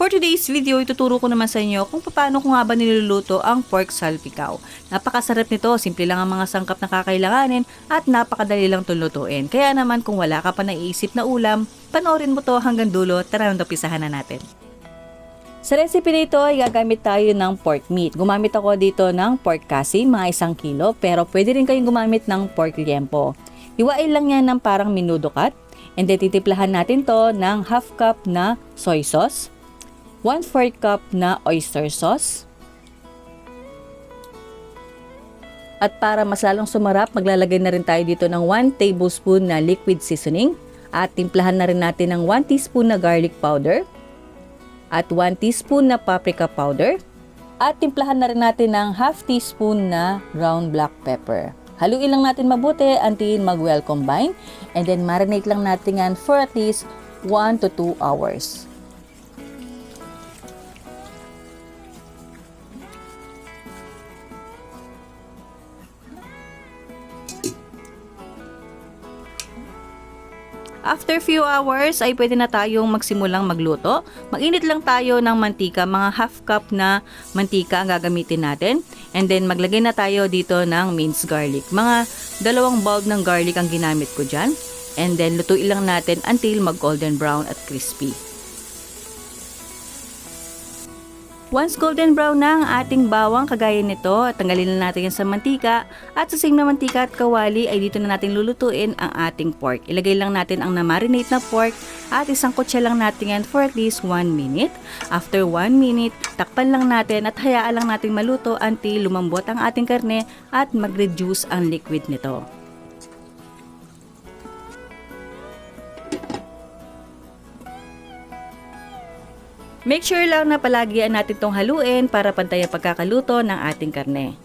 For today's video, ituturo ko naman sa inyo kung paano ko nga ba niluluto ang pork salpikaw. Napakasarap nito, simple lang ang mga sangkap na kakailanganin at napakadali lang itong lutuin. Kaya naman kung wala ka pa naiisip na ulam, panoorin mo to hanggang dulo, tara na pisahan na natin. Sa recipe nito ay gagamit tayo ng pork meat. Gumamit ako dito ng pork kasi, mga isang kilo, pero pwede rin kayong gumamit ng pork liempo. Hiwain lang yan ng parang minudo cut, and then titiplahan natin to ng half cup na soy sauce, 1 4 cup na oyster sauce, At para mas lalong sumarap, maglalagay na rin tayo dito ng 1 tablespoon na liquid seasoning. At timplahan na rin natin ng 1 teaspoon na garlic powder. At 1 teaspoon na paprika powder. At timplahan na rin natin ng half teaspoon na ground black pepper. Haluin lang natin mabuti until mag-well combine. And then marinate lang natin yan for at least 1 to 2 hours. After few hours ay pwede na tayong magsimulang magluto. Mainit lang tayo ng mantika, mga half cup na mantika ang gagamitin natin. And then maglagay na tayo dito ng minced garlic. Mga dalawang bulb ng garlic ang ginamit ko dyan. And then lutuin lang natin until mag golden brown at crispy. Once golden brown na ang ating bawang kagaya nito, tanggalin na natin yan sa mantika at sa same na mantika at kawali ay dito na natin lulutuin ang ating pork. Ilagay lang natin ang na-marinate na pork at isang kutsa lang natin yan for at least 1 minute. After 1 minute, takpan lang natin at hayaan lang natin maluto until lumambot ang ating karne at mag-reduce ang liquid nito. Make sure lang na palagian natin itong haluin para pantay ang pagkakaluto ng ating karne.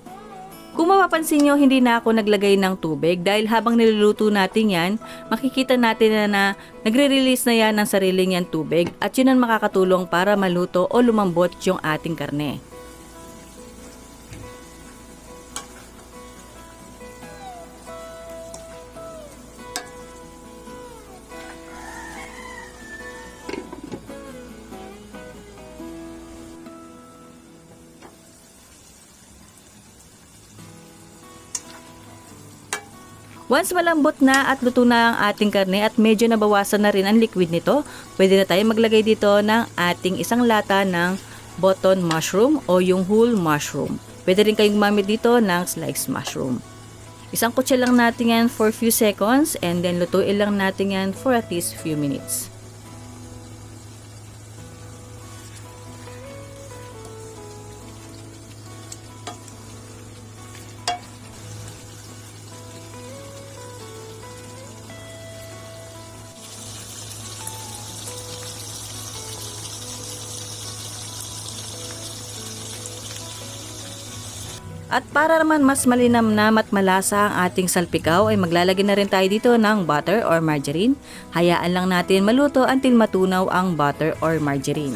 Kung mapapansin nyo, hindi na ako naglagay ng tubig dahil habang niluluto natin yan, makikita natin na, na nagre-release na yan ng sarili niyang tubig at yun ang makakatulong para maluto o lumambot yung ating karne. Once malambot na at luto na ang ating karne at medyo nabawasan na rin ang liquid nito, pwede na tayo maglagay dito ng ating isang lata ng button mushroom o yung whole mushroom. Pwede rin kayong gumamit dito ng sliced mushroom. Isang kutsa lang natin yan for few seconds and then lutuin lang natin yan for at least few minutes. At para naman mas malinamnam at malasa ang ating salpikaw ay maglalagay na rin tayo dito ng butter or margarine. Hayaan lang natin maluto until matunaw ang butter or margarine.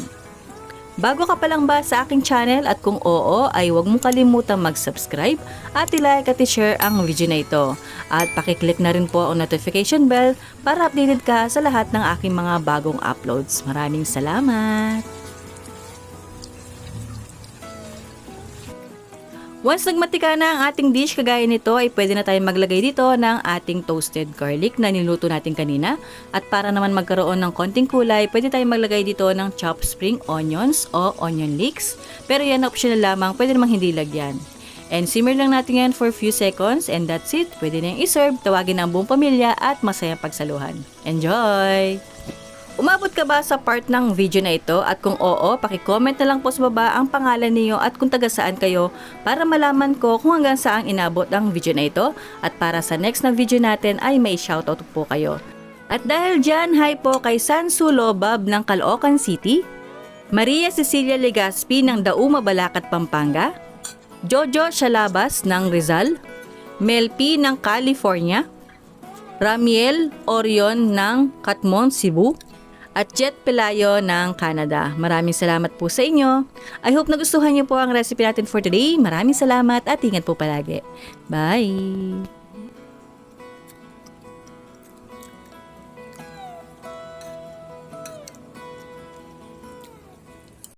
Bago ka pa lang ba sa aking channel at kung oo ay huwag mong kalimutang mag-subscribe at i-like at i-share ang video na ito. At pakiclick na rin po ang notification bell para updated ka sa lahat ng aking mga bagong uploads. Maraming salamat! Once nagmatika na ang ating dish kagaya nito ay pwede na tayong maglagay dito ng ating toasted garlic na niluto natin kanina. At para naman magkaroon ng konting kulay, pwede tayong maglagay dito ng chopped spring onions o onion leeks. Pero yan optional lamang, pwede namang hindi lagyan. And simmer lang natin yan for few seconds and that's it. Pwede na yung iserve, tawagin ang buong pamilya at masayang pagsaluhan. Enjoy! Umabot ka ba sa part ng video na ito? At kung oo, pakicomment na lang po sa baba ang pangalan niyo at kung taga saan kayo para malaman ko kung hanggang saan inabot ang video na ito. At para sa next na video natin ay may shoutout po kayo. At dahil dyan, hi po kay Sansu Lobab ng Caloocan City, Maria Cecilia Legaspi ng Dauma Balacat, Pampanga, Jojo Shalabas ng Rizal, Mel P ng California, Ramiel Orion ng Katmon, Cebu, at Jet Pelayo ng Canada. Maraming salamat po sa inyo. I hope nagustuhan niyo po ang recipe natin for today. Maraming salamat at ingat po palagi. Bye!